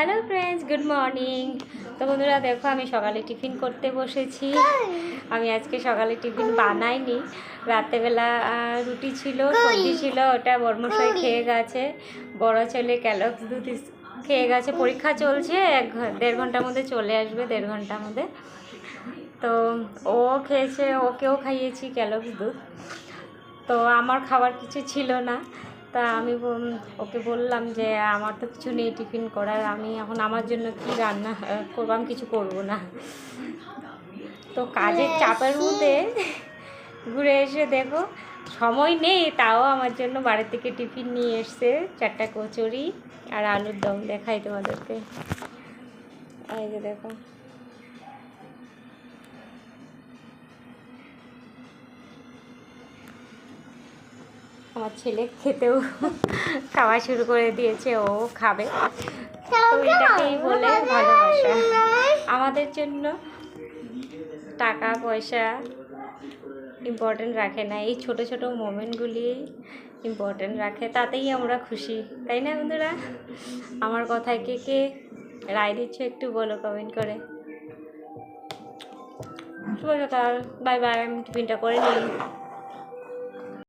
Hello friends good morning তো বন্ধুরা, দেখো, আমি সকালে টিফিন করতে বসেছি। আমি আজকে সকালে টিফিন বানাইনি। রাত্রেবেলা রুটি ছিল, সবজি ছিল, ওটা বর্মশাই খেয়ে গেছে। বড় ছেলে ক্যালক্স দুধ খেয়ে গেছে। পরীক্ষা চলছে, এক দেড় ঘণ্টার মধ্যে চলে আসবে, দেড় ঘণ্টার মধ্যে। তো ও খেয়েছে, ওকেও খাইয়েছি ক্যালক্স দুধ। তো আমার খাবার কিছু ছিল না। তা আমি ওকে বললাম যে আমার তো কিছু নেই টিফিন করার আমি এখন আমার জন্য কি রান্না করব? আমি কিছু করব না। তো কাজের চাপের মধ্যে ঘুরে এসে দেখো সময় নেই তাও আমার জন্য বাড়ি থেকে টিফিন নিয়ে এসছে চারটা কচুরি আর আলুর দম দেখাই তোমাদেরকে। এই যে দেখো। আমার ছেলে খেতেও খাওয়া শুরু করে দিয়েছে, ও খাবে। তো এটাকেই বলে ভালোবাসা। আমাদের জন্য টাকা, পয়সা ইম্পর্টেন্ট রাখে না। এই ছোট ছোট মোমেন্টগুলি ইম্পর্টেন্ট রাখে, তাতেই আমরা খুশি। তাই না বন্ধুরা? আমার কথায় কে কে রায় দিচ্ছ একটু বলো কমেন্ট করে। শুভ সকাল। বাই বাই আমি টিফিনটা করে নিই।